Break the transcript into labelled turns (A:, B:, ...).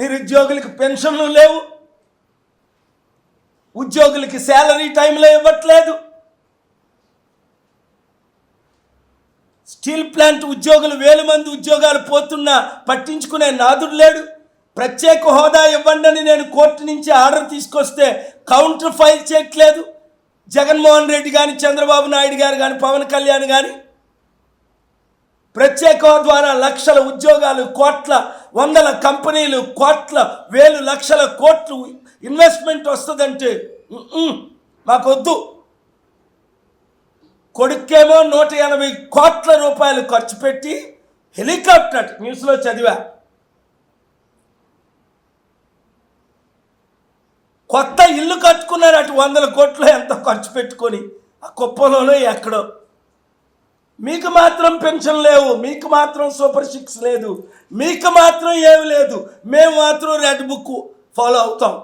A: నిరుద్యోగులకి పెన్షన్లు లేవు. ఉద్యోగులకి శాలరీ టైంలో ఇవ్వట్లేదు. స్టీల్ ప్లాంట్ ఉద్యోగులు వేల మంది ఉద్యోగాలు పోతున్నా పట్టించుకునే నాదుడు లేడు. ప్రత్యేక హోదా ఇవ్వండి అని నేను కోర్టు నుంచి ఆర్డర్ తీసుకొస్తే కౌంటర్ ఫైల్ చేయట్లేదు. జగన్మోహన్ రెడ్డి కానీ చంద్రబాబు నాయుడు గారు కానీ పవన్ కళ్యాణ్ కానీ ప్రత్యేక ద్వారా లక్షల ఉద్యోగాలు కోట్ల వందల కంపెనీలు కోట్ల వేలు లక్షల కోట్లు ఇన్వెస్ట్మెంట్ వస్తుందంటే మాకొద్దు. కొడుక్కేమో నూట ఎనభై కోట్ల రూపాయలు ఖర్చు పెట్టి హెలికాప్టర్ న్యూస్లో చదివా. కొత్త ఇల్లు కట్టుకున్నారు అటు వందల కోట్లు ఎంత ఖర్చు పెట్టుకొని ఆ కుప్పలోనో ఎక్కడో. మీకు మాత్రం పెన్షన్ లేవు మీకు మాత్రం సూపర్ సిక్స్ లేదు మీకు మాత్రం ఏమి లేదు. మేము మాత్రం రెడ్ బుక్ ఫాలో అవుతాం.